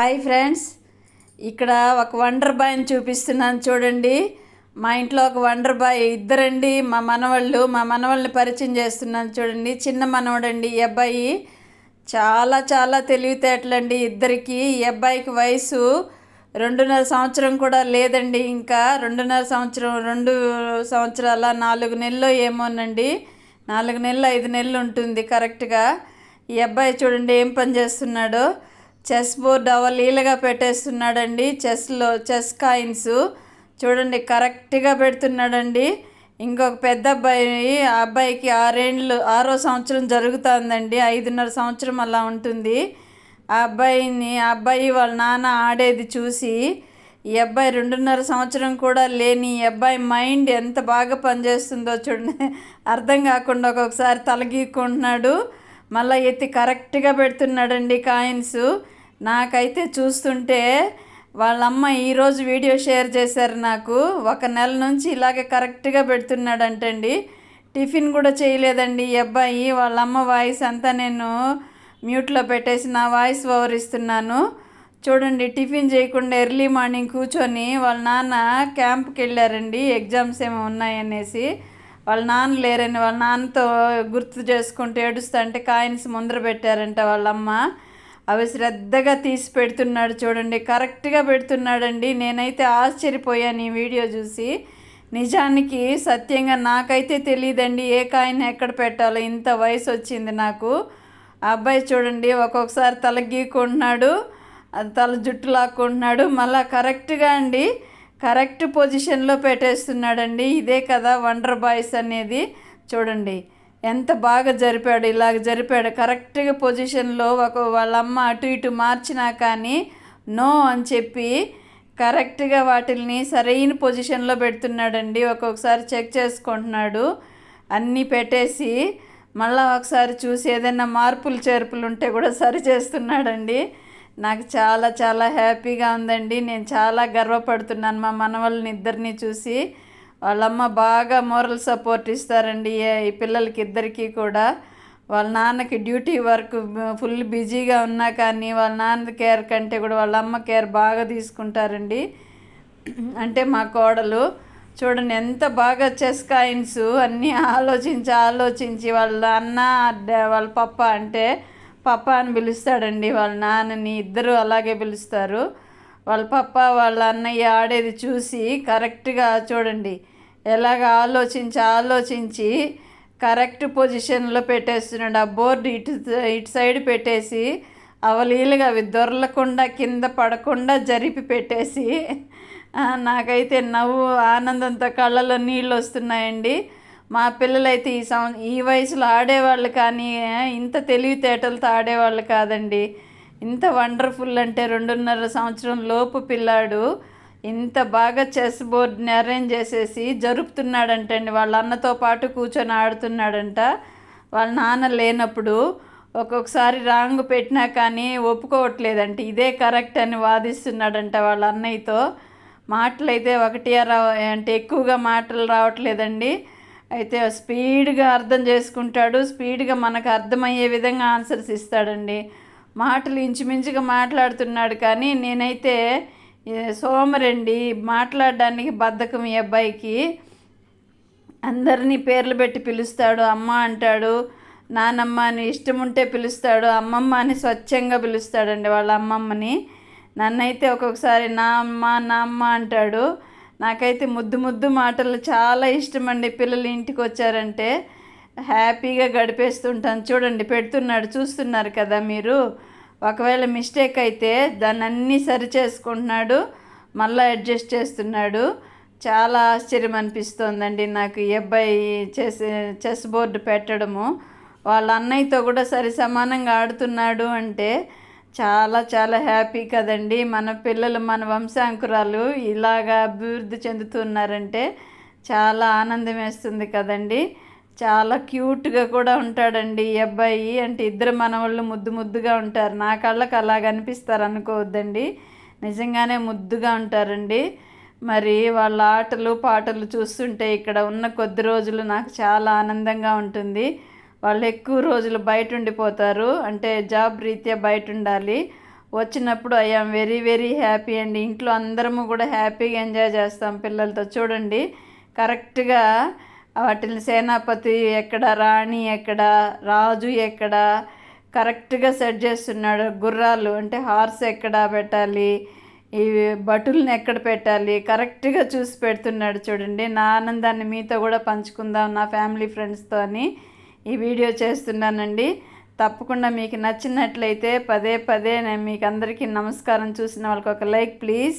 Hi friends. ఇక్కడ ఒక wonder బాయ్ని చూపిస్తున్నాను చూడండి. మా ఇంట్లో ఒక వండర్ బాయ్ ఇద్దరండి. మా మనవాళ్ళు మా మనవాళ్ళని పరిచయం చేస్తున్నాను చూడండి. చిన్న మనవడండి ఈ అబ్బాయి. చాలా చాలా తెలివితేటలండి ఇద్దరికి. ఈ అబ్బాయికి వయసు రెండున్నర సంవత్సరం కూడా లేదండి. ఇంకా రెండున్నర సంవత్సరం రెండు సంవత్సరాల నాలుగు నెలలు ఏమోనండి. నాలుగు నెలలు ఐదు నెలలు ఉంటుంది కరెక్ట్గా. ఈ అబ్బాయి చూడండి ఏం పని చేస్తున్నాడో. చెస్ బోర్డ్ అవలీలగా పెట్టేస్తున్నాడండి. చెస్లో చెస్ కాయిన్స్ చూడండి కరెక్ట్గా పెడుతున్నాడండి. ఇంకొక పెద్ద అబ్బాయి ఆ అబ్బాయికి ఆరేండ్లు ఆరో సంవత్సరం జరుగుతుందండి. ఐదున్నర సంవత్సరం అలా ఉంటుంది. ఆ అబ్బాయిని ఆ అబ్బాయి వాళ్ళ నాన్న ఆడేది చూసి ఈ అబ్బాయి రెండున్నర సంవత్సరం కూడా లేని ఈ అబ్బాయి మైండ్ ఎంత బాగా పనిచేస్తుందో చూడండి. అర్థం కాకుండా ఒక్కొక్కసారి తలగీక్కుంటున్నాడు. మళ్ళీ ఎత్తి కరెక్ట్గా పెడుతున్నాడండి కాయిన్స్. నాకైతే చూస్తుంటే వాళ్ళమ్మ ఈరోజు వీడియో షేర్ చేశారు నాకు. ఒక నెల నుంచి ఇలాగే కరెక్ట్గా పెడుతున్నాడంటండి. టిఫిన్ కూడా చేయలేదండి ఈ అబ్బాయి. వాళ్ళమ్మ వాయిస్ అంతా నేను మ్యూట్లో పెట్టేసి నా వాయిస్ ఓవర్ ఇస్తున్నాను చూడండి టిఫిన్ చేయకుండా ఎర్లీ మార్నింగ్ కూర్చొని వాళ్ళ నాన్న క్యాంప్కి వెళ్ళారండి ఎగ్జామ్స్ ఏమో ఉన్నాయనేసి. వాళ్ళ నాన్న లేరని వాళ్ళ నాన్నతో గుర్తు చేసుకుంటూ ఏడుస్తుంటే కాయిన్స్ ముందర పెట్టారంట వాళ్ళమ్మ అవి శ్రద్ధగా తీసి పెడుతున్నాడు చూడండి. కరెక్ట్గా పెడుతున్నాడండి. నేనైతే ఆశ్చర్యపోయాను ఈ వీడియో చూసి. నిజానికి సత్యంగా నాకైతే తెలియదండి ఏ కాయిన్ ఎక్కడ పెట్టాలో. ఇంత వయసు వచ్చింది నాకు. ఆ అబ్బాయి చూడండి ఒక్కొక్కసారి తల గీకుంటున్నాడు తల జుట్టు లాక్కుంటున్నాడు. మళ్ళీ కరెక్ట్గా అండి. కరెక్ట్ పొజిషన్లో పెట్టేస్తున్నాడండి. ఇదే కదా వండర్ బాయ్స్ అనేది. చూడండి ఎంత బాగా జరిపాడు ఇలాగ జరిపాడు. కరెక్ట్గా పొజిషన్లో ఒక వాళ్ళ అమ్మ అటు ఇటు మార్చినా కానీ నో అని చెప్పి కరెక్ట్గా వాటిల్ని సరైన పొజిషన్లో పెడుతున్నాడండి. ఒక్కొక్కసారి చెక్ చేసుకుంటున్నాడు. అన్నీ పెట్టేసి మళ్ళీ ఒకసారి చూసి ఏదైనా మార్పులు చేర్పులు ఉంటే కూడా సరి చేస్తున్నాడండి. నాకు చాలా చాలా హ్యాపీగా ఉందండి. నేను చాలా గర్వపడుతున్నాను మా మనవాళ్ళని ఇద్దరిని చూసి. వాళ్ళమ్మ బాగా మోరల్ సపోర్ట్ ఇస్తారండి ఈ పిల్లలకి ఇద్దరికీ కూడా. వాళ్ళ నాన్నకి డ్యూటీ వర్క్ ఫుల్ బిజీగా ఉన్నా కానీ వాళ్ళ నాన్న కేర్ కంటే కూడా వాళ్ళ అమ్మ కేర్ బాగా తీసుకుంటారండి. అంటే మా కోడలు. చూడండి ఎంత బాగా చెస్ కాయిన్స్ అన్నీ ఆలోచించి ఆలోచించి వాళ్ళ అన్న వాళ్ళ పప్ప అంటే పప్ప అని పిలుస్తాడండి వాళ్ళ నాన్నని. ఇద్దరు అలాగే పిలుస్తారు. వాళ్ళ పప్ప వాళ్ళ అన్నయ్య ఆడేది చూసి కరెక్ట్గా చూడండి. ఎలాగ ఆలోచించి ఆలోచించి కరెక్ట్ పొజిషన్లో పెట్టేస్తున్నాడు. ఆ బోర్డు ఇటు ఇటు సైడ్ పెట్టేసి అవలీలుగా అవి దొరలకుండా కింద పడకుండా జరిపి పెట్టేసి నాకైతే నవ్వు ఆనందంతో కళ్ళలో నీళ్ళు వస్తున్నాయండి. మా పిల్లలైతే ఈ సం ఈ వయసులో ఆడేవాళ్ళు కానీ ఇంత తెలివితేటలతో ఆడేవాళ్ళు కాదండి. ఇంత వండర్ఫుల్ అంటే రెండున్నర సంవత్సరం లోపు పిల్లాడు ఇంత బాగా చెస్ బోర్డ్ని అరేంజ్ చేసేసి జరుపుతున్నాడంటండి. వాళ్ళ అన్నతో పాటు కూర్చొని ఆడుతున్నాడంట. వాళ్ళ నాన్న లేనప్పుడు ఒక్కొక్కసారి రాంగ్ పెట్టినా కానీ ఒప్పుకోవట్లేదంట. ఇదే కరెక్ట్ అని వాదిస్తున్నాడంట వాళ్ళ అన్నయ్యతో. మాటలు అయితే ఒకటి రా అంటే ఎక్కువగా మాటలు రావట్లేదండి. అయితే స్పీడ్గా అర్థం చేసుకుంటాడు. స్పీడ్గా మనకు అర్థమయ్యే విధంగా ఆన్సర్స్ ఇస్తాడండి. మాటలు ఇంచుమించుగా మాట్లాడుతున్నాడు కానీ నేనైతే సోమరండి మాట్లాడడానికి బద్ధకం ఈ అబ్బాయికి. అందరినీ పేర్లు పెట్టి పిలుస్తాడు. అమ్మ అంటాడు నానమ్మ అని ఇష్టం ఉంటే పిలుస్తాడు అమ్మమ్మ అని స్వచ్ఛంగా పిలుస్తాడండి వాళ్ళ అమ్మమ్మని. నన్నైతే ఒక్కొక్కసారి నా అమ్మ నా అమ్మ అంటాడు. నాకైతే ముద్దు ముద్దు మాటలు చాలా ఇష్టం అండి పిల్లలు ఇంటికి వచ్చారంటే హ్యాపీగా గడిపేస్తుంటాను. చూడండి పెడుతున్నాడు చూస్తున్నారు కదా మీరు. ఒకవేళ మిస్టేక్ అయితే దాన్ని అన్నీ సరి చేసుకుంటున్నాడు. మళ్ళీ అడ్జస్ట్ చేస్తున్నాడు. చాలా ఆశ్చర్యం అనిపిస్తోందండి నాకు ఈ అబ్బాయి చేసే చెస్ బోర్డు పెట్టడము. వాళ్ళ అన్నయ్యతో కూడా సరి సమానంగా ఆడుతున్నాడు అంటే చాలా చాలా హ్యాపీ కదండి. మన పిల్లలు మన వంశాంకురాలు ఇలాగా అభివృద్ధి చెందుతున్నారంటే చాలా ఆనందం వేస్తుంది కదండి. చాలా క్యూట్గా కూడా ఉంటాడండి ఈ అబ్బాయి. అంటే ఇద్దరు మనవాళ్ళు ముద్దు ముద్దుగా ఉంటారు. నా కళ్ళకు అలాగ అనిపిస్తారు అనుకోవద్దండి. నిజంగానే ముద్దుగా ఉంటారండి. మరి వాళ్ళ ఆటలు పాటలు చూస్తుంటే ఇక్కడ ఉన్న కొద్ది రోజులు నాకు చాలా ఆనందంగా ఉంటుంది. వాళ్ళు ఎక్కువ రోజులు బయట ఉండిపోతారు అంటే జాబ్ రీత్యా బయట ఉండాలి వచ్చినప్పుడు ఐఆమ్ వెరీ వెరీ హ్యాపీ అండి. ఇంట్లో అందరము కూడా హ్యాపీగా ఎంజాయ్ చేస్తాం పిల్లలతో. చూడండి కరెక్ట్గా వాటిని సేనాపతి ఎక్కడ రాణి ఎక్కడ రాజు ఎక్కడ కరెక్ట్గా సెట్ చేస్తున్నాడు. గుర్రాలు అంటే హార్స్ ఎక్కడ పెట్టాలి ఈ బటుల్ని ఎక్కడ పెట్టాలి కరెక్ట్గా చూసి పెడుతున్నాడు. చూడండి నా ఆనందాన్ని మీతో కూడా పంచుకుందాం నా ఫ్యామిలీ ఫ్రెండ్స్తో అని. ఈ వీడియో చేస్తున్నానండి. తప్పకుండా మీకు నచ్చినట్లయితే పదే పదే నేను మీకు అందరికీ నమస్కారం చూసిన వాళ్ళకి ఒక లైక్ ప్లీజ్.